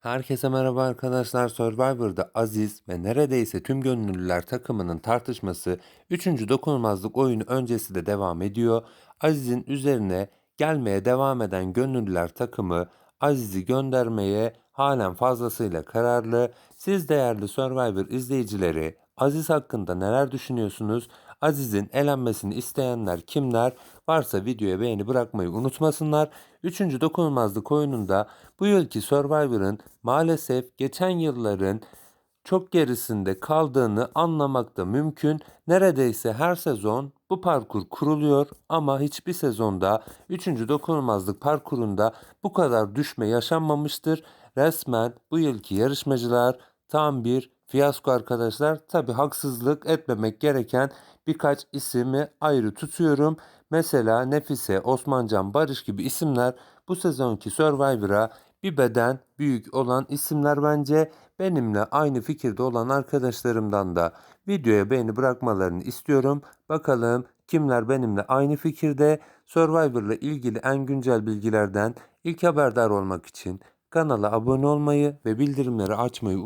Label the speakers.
Speaker 1: Herkese merhaba arkadaşlar. Survivor'da Aziz ve neredeyse tüm gönüllüler takımının tartışması 3. dokunulmazlık oyunu öncesi de devam ediyor. Aziz'in üzerine gelmeye devam eden gönüllüler takımı Aziz'i göndermeye halen fazlasıyla kararlı. Siz değerli Survivor izleyicileri Aziz hakkında neler düşünüyorsunuz? Aziz'in elenmesini isteyenler kimler? Varsa videoya beğeni bırakmayı unutmasınlar. Üçüncü dokunulmazlık oyununda bu yılki Survivor'ın maalesef geçen yılların çok gerisinde kaldığını anlamak da mümkün. Neredeyse her sezon bu parkur kuruluyor ama hiçbir sezonda 3. dokunulmazlık parkurunda bu kadar düşme yaşanmamıştır. Resmen bu yılki yarışmacılar tam bir fiyasko arkadaşlar. Tabi haksızlık etmemek gereken birkaç ismi ayrı tutuyorum. Mesela Nefise, Osmancan, Barış gibi isimler bu sezonki Survivor'a bir beden büyük olan isimler bence. Benimle aynı fikirde olan arkadaşlarımdan da videoya beğeni bırakmalarını istiyorum. Bakalım kimler benimle aynı fikirde. Survivor'la ilgili en güncel bilgilerden ilk haberdar olmak için kanala abone olmayı ve bildirimleri açmayı